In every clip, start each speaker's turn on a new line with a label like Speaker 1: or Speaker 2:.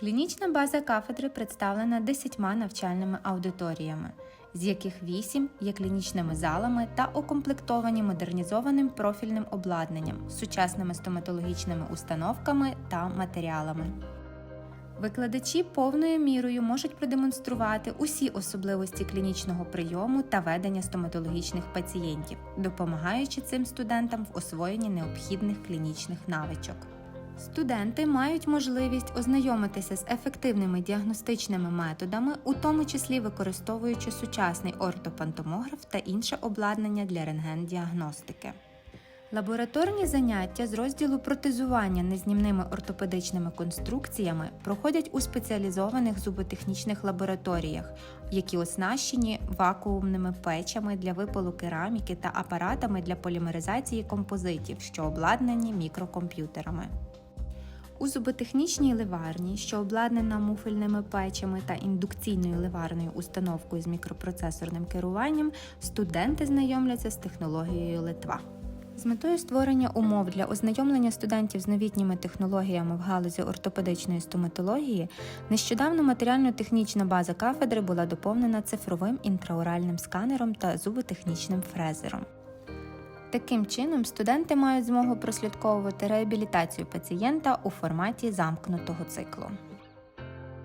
Speaker 1: Клінічна база кафедри представлена 10 навчальними аудиторіями, з яких 8 є клінічними залами та укомплектовані модернізованим профільним обладнанням, сучасними стоматологічними установками та матеріалами. Викладачі повною мірою можуть продемонструвати усі особливості клінічного прийому та ведення стоматологічних пацієнтів, допомагаючи цим студентам в освоєнні необхідних клінічних навичок. Студенти мають можливість ознайомитися з ефективними діагностичними методами, у тому числі використовуючи сучасний ортопантомограф та інше обладнання для рентген-діагностики. Лабораторні заняття з розділу протезування незнімними ортопедичними конструкціями проходять у спеціалізованих зуботехнічних лабораторіях, які оснащені вакуумними печами для випалу кераміки та апаратами для полімеризації композитів, що обладнані мікрокомп'ютерами. У зуботехнічній ливарні, що обладнана муфельними печами та індукційною ливарною установкою з мікропроцесорним керуванням, студенти знайомляться з технологією Литва. З метою створення умов для ознайомлення студентів з новітніми технологіями в галузі ортопедичної стоматології, нещодавно матеріально-технічна база кафедри була доповнена цифровим інтраоральним сканером та зуботехнічним фрезером. Таким чином, студенти мають змогу прослідковувати реабілітацію пацієнта у форматі замкнутого циклу.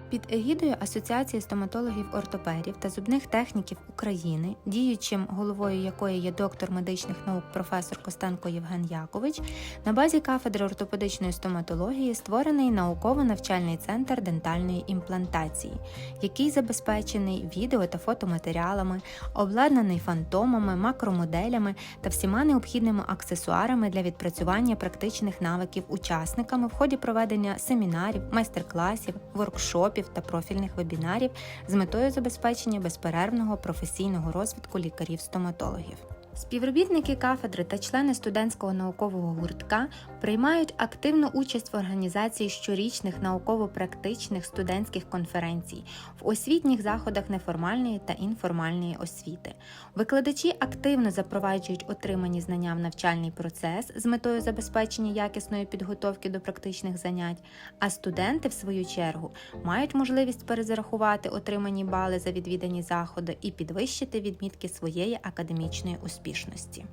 Speaker 1: Під егідою Асоціації стоматологів-ортопедів та зубних техніків України, діючим головою якої є доктор медичних наук професор Костенко Євген Якович, на базі кафедри ортопедичної стоматології створений науково-навчальний центр дентальної імплантації, який забезпечений відео та фотоматеріалами, обладнаний фантомами, макромоделями та всіма необхідними аксесуарами для відпрацювання практичних навиків учасниками в ході проведення семінарів, майстер-класів, воркшопів та профільних вебінарів з метою забезпечення безперервного професійного розвитку лікарів-стоматологів. Співробітники кафедри та члени студентського наукового гуртка приймають активну участь в організації щорічних науково-практичних студентських конференцій, в освітніх заходах неформальної та інформальної освіти. Викладачі активно запроваджують отримані знання в навчальний процес з метою забезпечення якісної підготовки до практичних занять, а студенти, в свою чергу, мають можливість перезарахувати отримані бали за відвідані заходи і підвищити відмітки своєї академічної успішності.